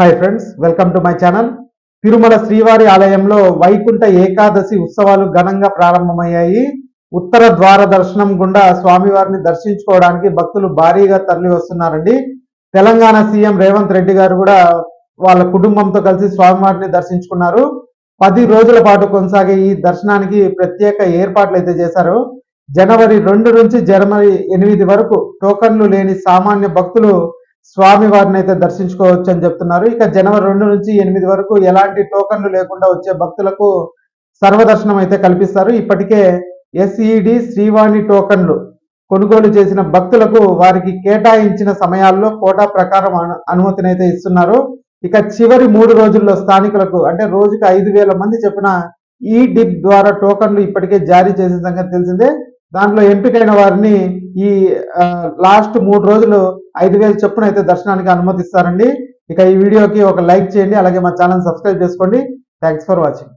Hi friends welcome to my channel Tirumala శ్రీవారి ఆలయంలో వైకుంఠ ఏకాదశి ఉత్సవాలు ఘనంగా ప్రారంభమయ్యాయి. ఉత్తర ద్వార దర్శనం గుండా స్వామివారిని దర్శించుకోవడానికి భక్తులు భారీగా తరలి వస్తున్నారండి. తెలంగాణ సీఎం రేవంత్ రెడ్డి గారు కూడా వాళ్ళ కుటుంబంతో కలిసి స్వామివారిని దర్శించుకున్నారు. పది రోజుల పాటు కొనసాగే ఈ దర్శనానికి ప్రత్యేక ఏర్పాట్లు అయితే చేశారు. జనవరి రెండు నుంచి జనవరి ఎనిమిది వరకు టోకన్లు లేని సామాన్య భక్తులు స్వామి వారిని అయితే దర్శించుకోవచ్చు అని చెప్తున్నారు. ఇక జనవరి రెండు నుంచి ఎనిమిది వరకు ఎలాంటి టోకన్లు లేకుండా వచ్చే భక్తులకు సర్వదర్శనం అయితే కల్పిస్తారు. ఇప్పటికే ఎస్ఈడి శ్రీవాణి టోకన్లు కొనుగోలు చేసిన భక్తులకు వారికి కేటాయించిన సమయాల్లో కోటా ప్రకారం అనుమతినైతే ఇస్తున్నారు. ఇక చివరి మూడు రోజుల్లో స్థానికులకు అంటే రోజుకి ఐదు వేల మంది చెప్పిన ఈ డిప్ ద్వారా టోకన్లు ఇప్పటికే జారీ చేసిన సంగతి తెలిసిందే. దాంట్లో ఎంపికైన వారిని ఈ లాస్ట్ మూడు రోజులు ఐదు వేలు చొప్పున అయితే దర్శనానికి అనుమతిస్తారండి. ఇక ఈ వీడియోకి ఒక లైక్ చేయండి అలాగే మా ఛానల్ సబ్స్క్రైబ్ చేసుకోండి. Thanks for watching.